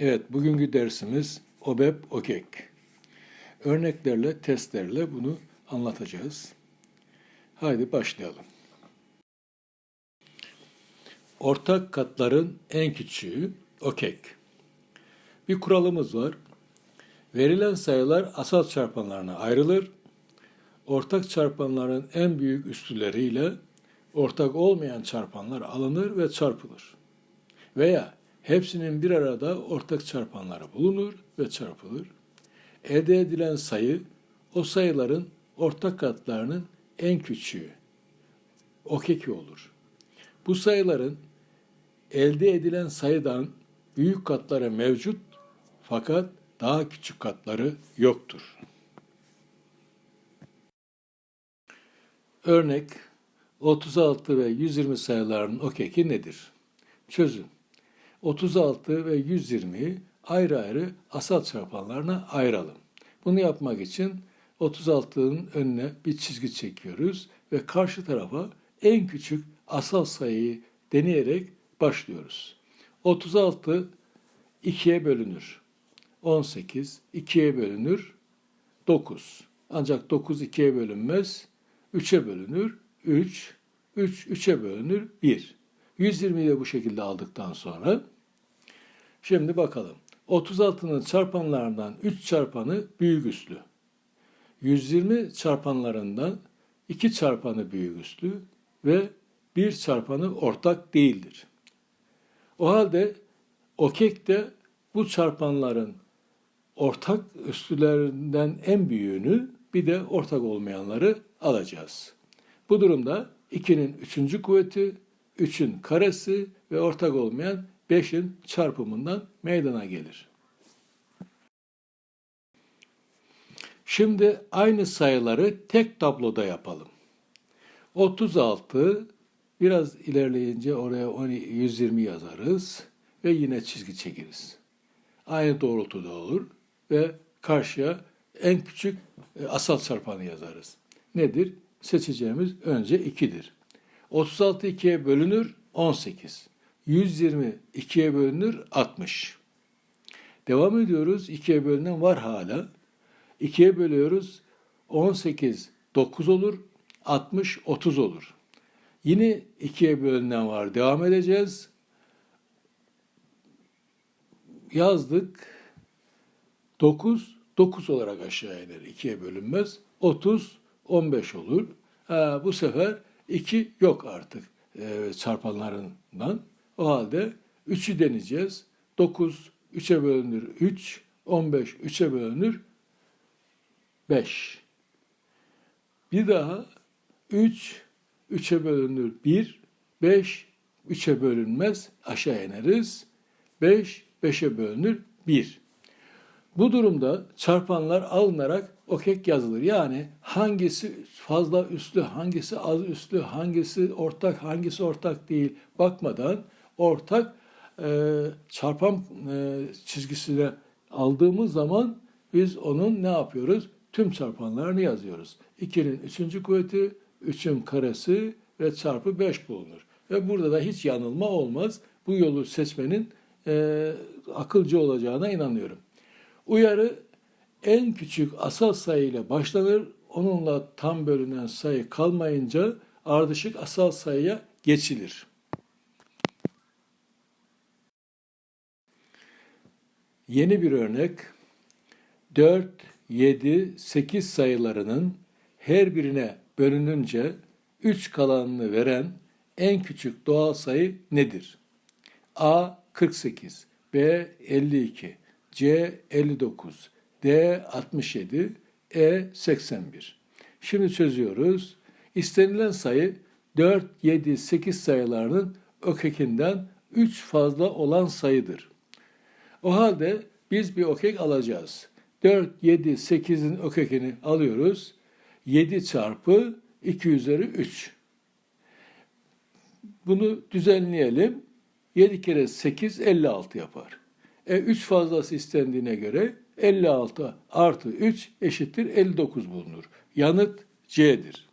Evet, bugünkü dersimiz OBEP OKEK. Örneklerle, testlerle bunu anlatacağız. Haydi başlayalım. Ortak katların en küçüğü OKEK. Bir kuralımız var. Verilen sayılar asal çarpanlarına ayrılır. Ortak çarpanların en büyük üstüleriyle ortak olmayan çarpanlar alınır ve çarpılır. Veya hepsinin bir arada ortak çarpanları bulunur ve çarpılır. Elde edilen sayı o sayıların ortak katlarının en küçüğü. Okeki olur. Bu sayıların elde edilen sayıdan büyük katları mevcut fakat daha küçük katları yoktur. Örnek 36 ve 120 sayılarının okeki nedir? Çözün. 36 ve 120'yi ayrı ayrı asal çarpanlarına ayıralım. Bunu yapmak için 36'nın önüne bir çizgi çekiyoruz ve karşı tarafa en küçük asal sayıyı deneyerek başlıyoruz. 36 2'ye bölünür. 18 2'ye bölünür. 9. Ancak 9 2'ye bölünmez. 3'e bölünür. 3 3 3'e bölünür. 1. 120'yi de bu şekilde aldıktan sonra şimdi bakalım. 36'nın çarpanlarından 3 çarpanı büyük üslü. 120 çarpanlarından 2 çarpanı büyük üslü ve 1 çarpanı ortak değildir. O halde okek de bu çarpanların ortak üstülerinden en büyüğünü bir de ortak olmayanları alacağız. Bu durumda 2'nin 3. kuvveti, 3'ün karesi ve ortak olmayan 5'in çarpımından meydana gelir. Şimdi aynı sayıları tek tabloda yapalım. 36 biraz ilerleyince oraya 120 yazarız ve yine çizgi çekeriz. Aynı doğrultuda olur ve karşıya en küçük e, asal çarpanı yazarız. Nedir? Seçeceğimiz önce 2'dir. 36 2'ye bölünür 18. 120 2'ye bölünür 60. Devam ediyoruz. 2'ye bölünen var hala. 2'ye bölüyoruz. 18 9 olur. 60 30 olur. Yine 2'ye bölünen var. Devam edeceğiz. Yazdık. 9 9 olarak aşağı iner. 2'ye bölünmez. 30 15 olur. Ha, bu sefer 2 yok artık e, çarpanlarından. O halde 3'ü deneyeceğiz. 9 3'e bölünür 3, 15 3'e bölünür 5. Bir daha 3 3'e bölünür 1, 5 3'e bölünmez aşağı ineriz. 5 5'e bölünür 1. Bu durumda çarpanlar alınarak okek yazılır. Yani hangisi fazla üslü, hangisi az üslü, hangisi ortak, hangisi ortak değil bakmadan ortak e, çarpan e, çizgisine aldığımız zaman biz onun ne yapıyoruz? Tüm çarpanlarını yazıyoruz. 2'nin 3. kuvveti, 3'ün karesi ve çarpı 5 bulunur. Ve burada da hiç yanılma olmaz. Bu yolu seçmenin e, akılcı olacağına inanıyorum. Uyarı en küçük asal sayı ile başlanır. Onunla tam bölünen sayı kalmayınca ardışık asal sayıya geçilir. Yeni bir örnek 4, 7, 8 sayılarının her birine bölününce 3 kalanını veren en küçük doğal sayı nedir? A 48, B 52, C 59, D 67, E 81. Şimdi çözüyoruz. İstenilen sayı 4, 7, 8 sayılarının ökekinden 3 fazla olan sayıdır. O halde biz bir okek alacağız. 4, 7, 8'in ökekini alıyoruz. 7 çarpı 2 üzeri 3. Bunu düzenleyelim. 7 kere 8 56 yapar. E 3 fazlası istendiğine göre 56 artı 3 eşittir 59 bulunur. Yanıt C'dir.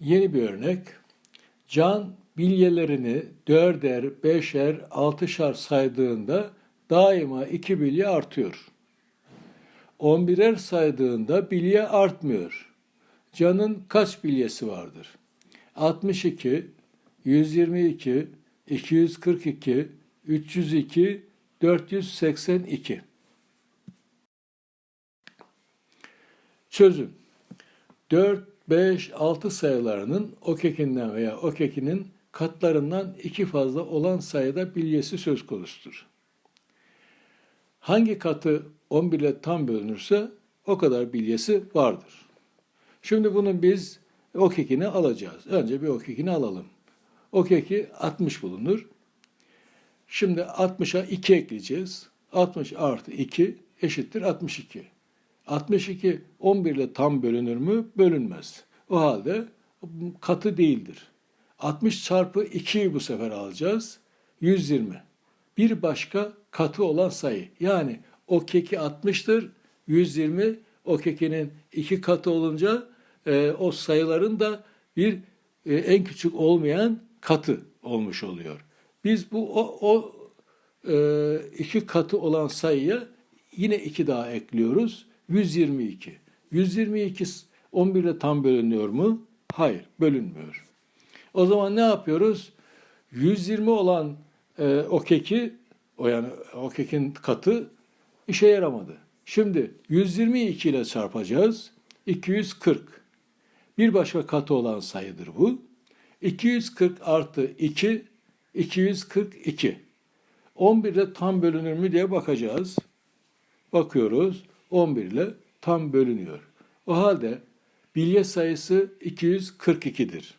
Yeni bir örnek. Can bilyelerini dörder, beşer, altışar saydığında daima iki bilye artıyor. 11'er saydığında bilye artmıyor. Can'ın kaç bilyesi vardır? 62, 122, 242, 302, 482. Çözüm. 4, 5, 6 sayılarının okekinden veya okekinin katlarından iki fazla olan sayıda bilyesi söz konusudur. Hangi katı 11 ile tam bölünürse o kadar bilyesi vardır. Şimdi bunun biz okekini alacağız. Önce bir okekini alalım. Okeki 60 bulunur. Şimdi 60'a 2 ekleyeceğiz. 60 artı 2 eşittir 62. 62 11 ile tam bölünür mü? Bölünmez. O halde katı değildir. 60 çarpı 2'yi bu sefer alacağız. 120. Bir başka katı olan sayı. Yani o keki 60'tır. 120 o kekinin iki katı olunca e, o sayıların da bir e, en küçük olmayan katı olmuş oluyor. Biz bu o, o e, iki katı olan sayıya yine iki daha ekliyoruz. 122. 122 11 ile tam bölünüyor mu? Hayır, bölünmüyor. O zaman ne yapıyoruz? 120 olan e, o keki, o yani o kekin katı işe yaramadı. Şimdi 122 ile çarpacağız. 240. Bir başka katı olan sayıdır bu. 240 artı 2, 242. 11 ile tam bölünür mü diye bakacağız. Bakıyoruz. 11 ile tam bölünüyor. O halde bilye sayısı 242'dir.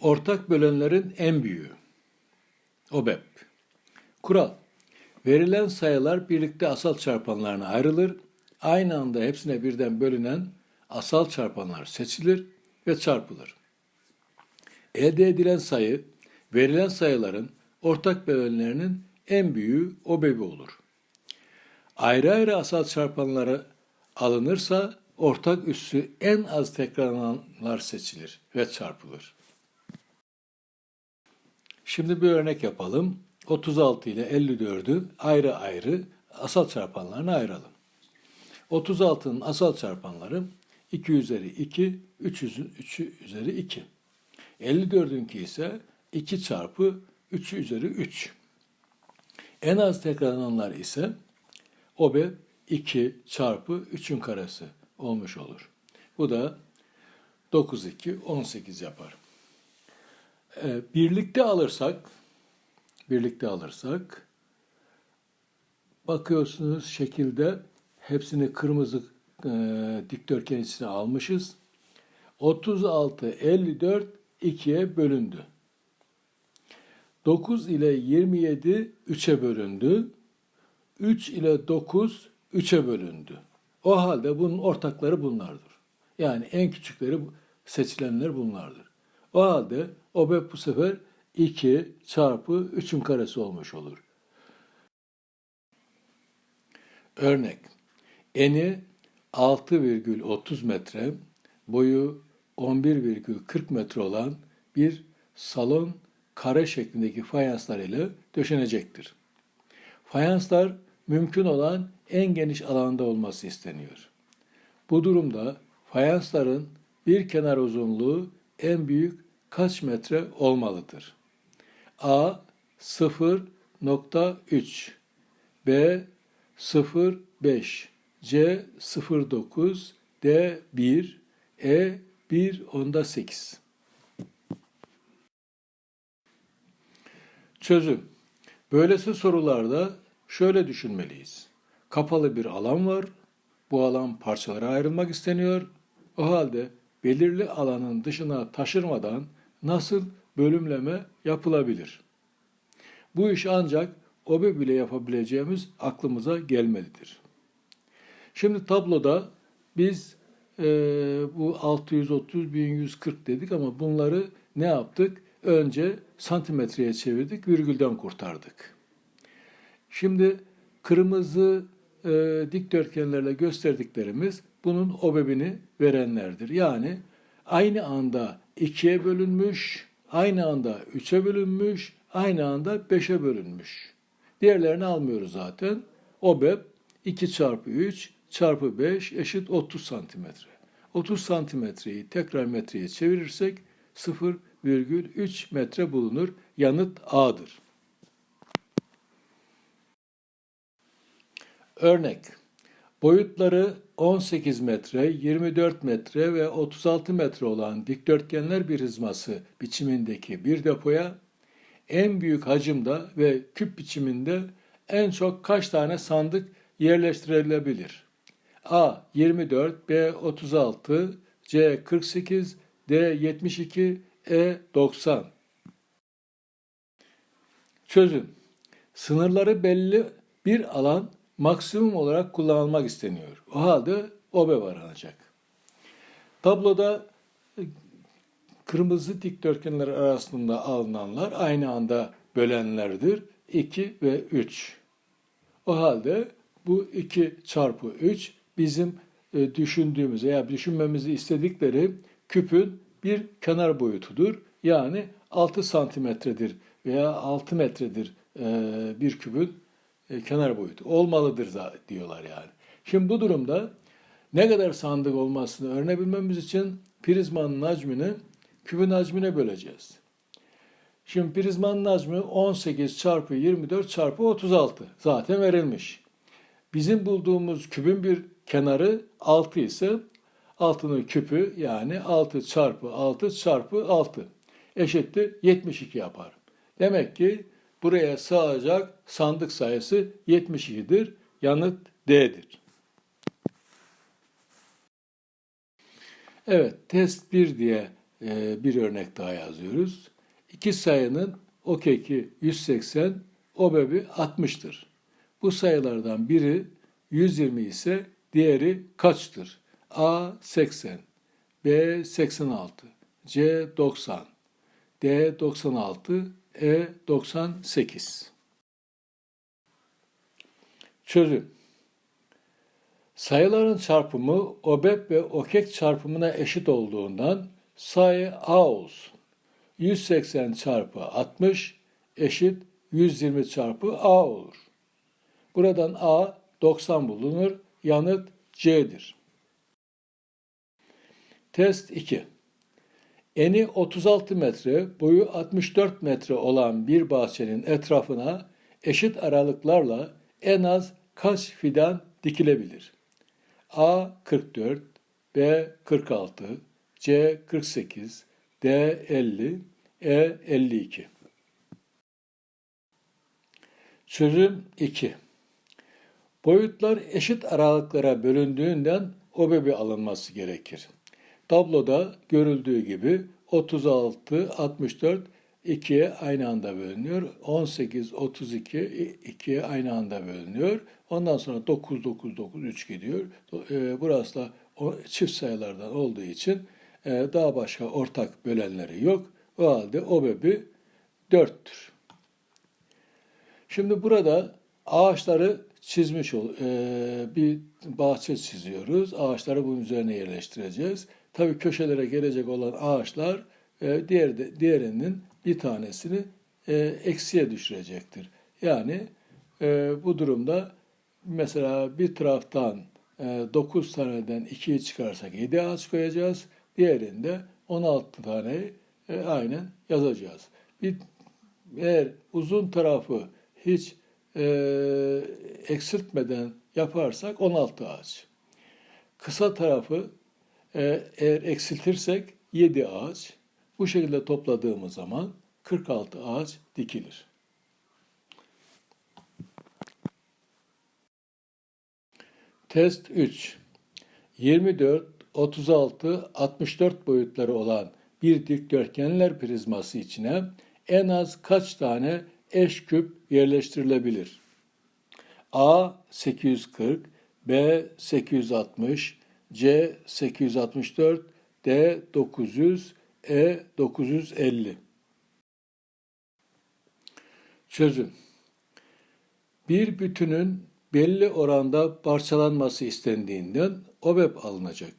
Ortak bölenlerin en büyüğü. OBEP. Kural. Verilen sayılar birlikte asal çarpanlarına ayrılır. Aynı anda hepsine birden bölünen asal çarpanlar seçilir ve çarpılır. Elde edilen sayı, verilen sayıların ortak bölenlerinin en büyüğü OBEP'i olur. Ayrı ayrı asal çarpanları alınırsa ortak üssü en az tekrarlananlar seçilir ve çarpılır. Şimdi bir örnek yapalım. 36 ile 54'ü ayrı ayrı asal çarpanlarına ayıralım. 36'nın asal çarpanları 2 üzeri 2, 3 üzeri 2. 54'ünki ise 2 çarpı 3 üzeri 3. En az tekrarlananlar ise OBE 2 çarpı 3'ün karesi olmuş olur. Bu da 9, 2, 18 yapar. Ee, birlikte alırsak, birlikte alırsak, bakıyorsunuz şekilde hepsini kırmızı e, dikdörtgen içine almışız. 36, 54 2'ye bölündü. 9 ile 27 3'e bölündü. 3 ile 9 3'e bölündü. O halde bunun ortakları bunlardır. Yani en küçükleri seçilenler bunlardır. O halde OBEP bu sefer 2 çarpı 3'ün karesi olmuş olur. Örnek. Eni 6,30 metre, boyu 11,40 metre olan bir salon kare şeklindeki fayanslar ile döşenecektir. Fayanslar mümkün olan en geniş alanda olması isteniyor. Bu durumda fayansların bir kenar uzunluğu en büyük kaç metre olmalıdır? A 0.3 B 0.5 C 0.9 D 1 E 1 onda 8 Çözüm Böylesi sorularda şöyle düşünmeliyiz. Kapalı bir alan var. Bu alan parçalara ayrılmak isteniyor. O halde belirli alanın dışına taşırmadan nasıl bölümleme yapılabilir? Bu iş ancak OBE bile yapabileceğimiz aklımıza gelmelidir. Şimdi tabloda biz e, bu 630 1140 dedik ama bunları ne yaptık? Önce santimetreye çevirdik, virgülden kurtardık. Şimdi kırmızı e, dikdörtgenlerle gösterdiklerimiz bunun obebini verenlerdir. Yani aynı anda ikiye bölünmüş, aynı anda üçe bölünmüş, aynı anda beşe bölünmüş. Diğerlerini almıyoruz zaten. OBEP 2 çarpı 3 çarpı 5 eşit 30 santimetre. 30 santimetreyi tekrar metreye çevirirsek 0,3 metre bulunur. Yanıt A'dır. Örnek Boyutları 18 metre, 24 metre ve 36 metre olan dikdörtgenler bir hizması biçimindeki bir depoya en büyük hacimde ve küp biçiminde en çok kaç tane sandık yerleştirilebilir? A 24, B 36, C 48, D 72, E 90. Çözüm. Sınırları belli bir alan maksimum olarak kullanılmak isteniyor. O halde OBE aranacak. Tabloda e, kırmızı dikdörtgenler arasında alınanlar aynı anda bölenlerdir. 2 ve 3. O halde bu 2 çarpı 3 bizim e, düşündüğümüz veya düşünmemizi istedikleri küpün bir kenar boyutudur. Yani 6 santimetredir veya 6 metredir e, bir küpün e, kenar boyutu. Olmalıdır da diyorlar yani. Şimdi bu durumda ne kadar sandık olmasını öğrenebilmemiz için prizmanın hacmini küpün hacmine böleceğiz. Şimdi prizmanın hacmi 18 çarpı 24 çarpı 36 zaten verilmiş. Bizim bulduğumuz küpün bir kenarı 6 ise altının küpü yani 6 çarpı 6 çarpı 6 eşittir 72 yapar. Demek ki buraya sığacak sandık sayısı 72'dir. Yanıt D'dir. Evet, test 1 diye e, bir örnek daha yazıyoruz. İki sayının OKEK'i 180, OBEB'i 60'tır. Bu sayılardan biri 120 ise diğeri kaçtır? A 80, B 86, C 90, D 96, E 98. Çözüm. Sayıların çarpımı OBEP ve OKEK çarpımına eşit olduğundan sayı A olsun. 180 çarpı 60 eşit 120 çarpı A olur. Buradan A 90 bulunur. Yanıt C'dir. Test 2. Eni 36 metre, boyu 64 metre olan bir bahçenin etrafına eşit aralıklarla en az kaç fidan dikilebilir? A 44, B 46, C 48, D 50, E 52. Çözüm 2. Boyutlar eşit aralıklara bölündüğünden OBEB'i alınması gerekir. Tabloda görüldüğü gibi 36, 64 2'ye aynı anda bölünüyor. 18, 32 2'ye aynı anda bölünüyor. Ondan sonra 9, 9, 9, 3 gidiyor. E, burası da çift sayılardan olduğu için e, daha başka ortak bölenleri yok. O halde OBEB'i 4'tür. Şimdi burada ağaçları çizmiş ol, e, bir bahçe çiziyoruz. Ağaçları bunun üzerine yerleştireceğiz. Tabii köşelere gelecek olan ağaçlar e, diğer de, diğerinin bir tanesini e, eksiye düşürecektir. Yani e, bu durumda mesela bir taraftan e, 9 taneden 2'yi çıkarsak 7 ağaç koyacağız. Diğerinde 16 tane e, aynen yazacağız. Bir, eğer uzun tarafı hiç e, eksiltmeden yaparsak 16 ağaç. Kısa tarafı eğer eksiltirsek 7 ağaç. Bu şekilde topladığımız zaman 46 ağaç dikilir. Test 3. 24, 36, 64 boyutları olan bir dikdörtgenler prizması içine en az kaç tane eş küp yerleştirilebilir? A 840, B 860, C 864, D 900, E 950. Çözüm. Bir bütünün belli oranda parçalanması istendiğinden OBEP alınacak.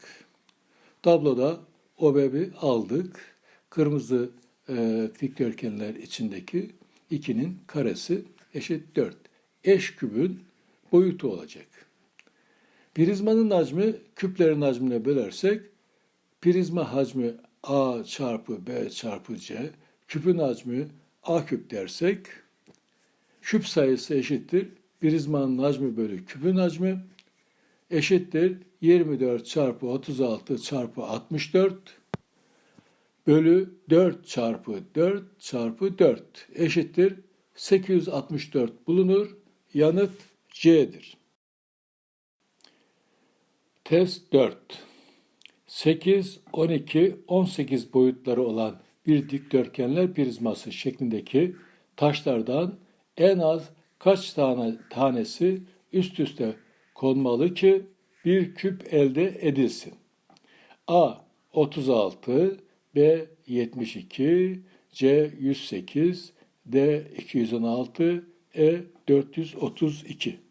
Tabloda OBEB'i aldık. Kırmızı e, dikdörtgenler içindeki 2'nin karesi eşit 4. Eş kübün boyutu olacak. Prizmanın hacmi küplerin hacmine bölersek prizma hacmi A çarpı B çarpı C, küpün hacmi A küp dersek küp sayısı eşittir. Prizmanın hacmi bölü küpün hacmi eşittir 24 çarpı 36 çarpı 64 bölü 4 çarpı 4 çarpı 4 eşittir 864 bulunur. Yanıt C'dir. Test 4. 8, 12, 18 boyutları olan bir dikdörtgenler prizması şeklindeki taşlardan en az kaç tane tanesi üst üste konmalı ki bir küp elde edilsin? A 36, B 72, C 108, D 216, E 432.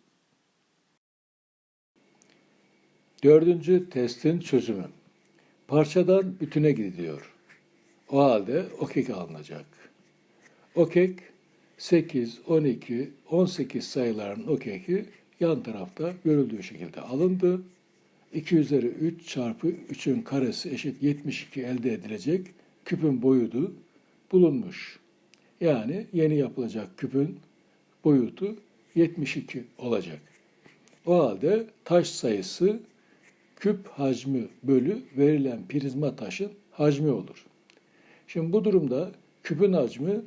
Dördüncü testin çözümü. Parçadan bütüne gidiliyor. O halde okek alınacak. Okek 8, 12, 18 sayıların okeki yan tarafta görüldüğü şekilde alındı. 2 üzeri 3 çarpı 3'ün karesi eşit 72 elde edilecek küpün boyutu bulunmuş. Yani yeni yapılacak küpün boyutu 72 olacak. O halde taş sayısı küp hacmi bölü verilen prizma taşın hacmi olur. Şimdi bu durumda küpün hacmi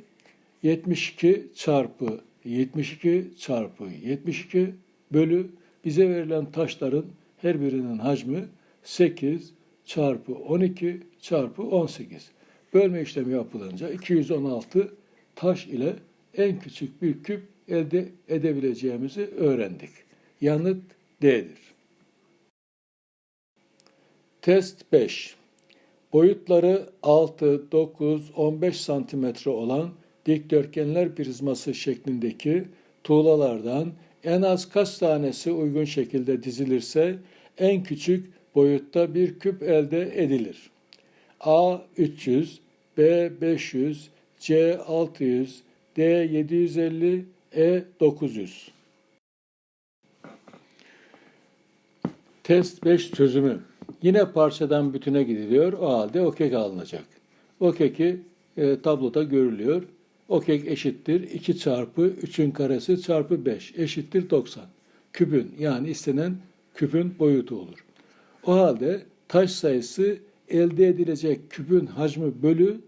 72 çarpı 72 çarpı 72 bölü bize verilen taşların her birinin hacmi 8 çarpı 12 çarpı 18. Bölme işlemi yapılınca 216 taş ile en küçük bir küp elde edebileceğimizi öğrendik. Yanıt D'dir. Test 5. Boyutları 6, 9, 15 santimetre olan dikdörtgenler prizması şeklindeki tuğlalardan en az kaç tanesi uygun şekilde dizilirse en küçük boyutta bir küp elde edilir. A 300, B 500, C 600, D 750, E 900. Test 5 çözümü. Yine parçadan bütüne gidiliyor. O halde o kek alınacak. O keki e, tabloda görülüyor. O kek eşittir 2 çarpı 3'ün karesi çarpı 5 eşittir 90. Küpün yani istenen küpün boyutu olur. O halde taş sayısı elde edilecek küpün hacmi bölü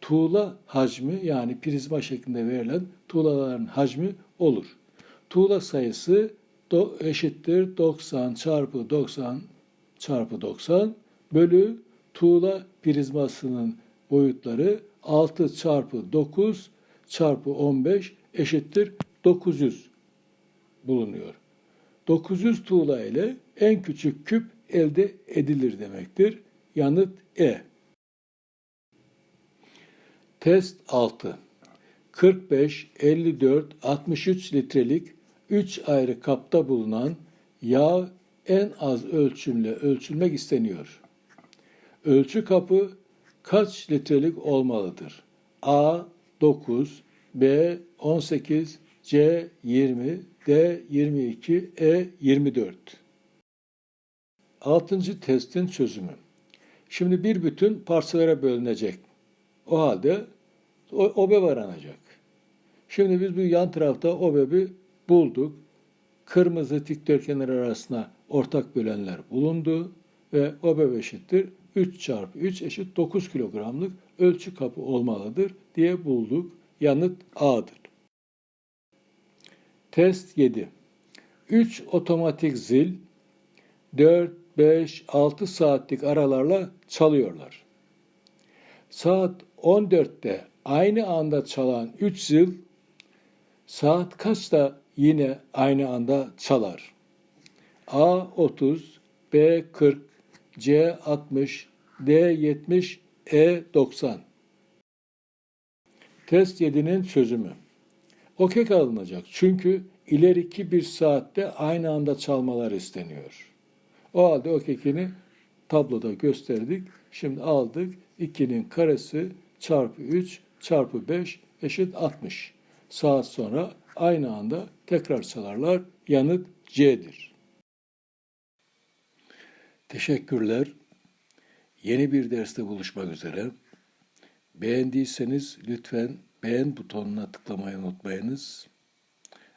tuğla hacmi yani prizma şeklinde verilen tuğlaların hacmi olur. Tuğla sayısı do, eşittir 90 çarpı 90 çarpı 90 bölü tuğla prizmasının boyutları 6 çarpı 9 çarpı 15 eşittir 900 bulunuyor. 900 tuğla ile en küçük küp elde edilir demektir. Yanıt E. Test 6. 45, 54, 63 litrelik 3 ayrı kapta bulunan yağ en az ölçümle ölçülmek isteniyor. Ölçü kapı kaç litrelik olmalıdır? A 9, B 18, C 20, D 22, E 24. Altıncı testin çözümü. Şimdi bir bütün parçalara bölünecek. O halde OBEB aranacak. Şimdi biz bu yan tarafta OBEB'i bulduk. Kırmızı dikdörtgenler arasına ortak bölenler bulundu ve OBEB eşittir 3 çarpı 3 eşit 9 kilogramlık ölçü kapı olmalıdır diye bulduk. Yanıt A'dır. Test 7. 3 otomatik zil 4, 5, 6 saatlik aralarla çalıyorlar. Saat 14'te aynı anda çalan 3 zil saat kaçta yine aynı anda çalar? A 30, B 40, C 60, D 70, E 90. Test 7'nin çözümü. Okek alınacak çünkü ileriki bir saatte aynı anda çalmalar isteniyor. O halde okekini tabloda gösterdik. Şimdi aldık. 2'nin karesi çarpı 3 çarpı 5 eşit 60. Saat sonra aynı anda tekrar çalarlar. Yanıt C'dir. Teşekkürler. Yeni bir derste buluşmak üzere. Beğendiyseniz lütfen beğen butonuna tıklamayı unutmayınız.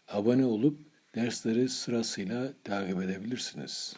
Abone olup dersleri sırasıyla takip edebilirsiniz.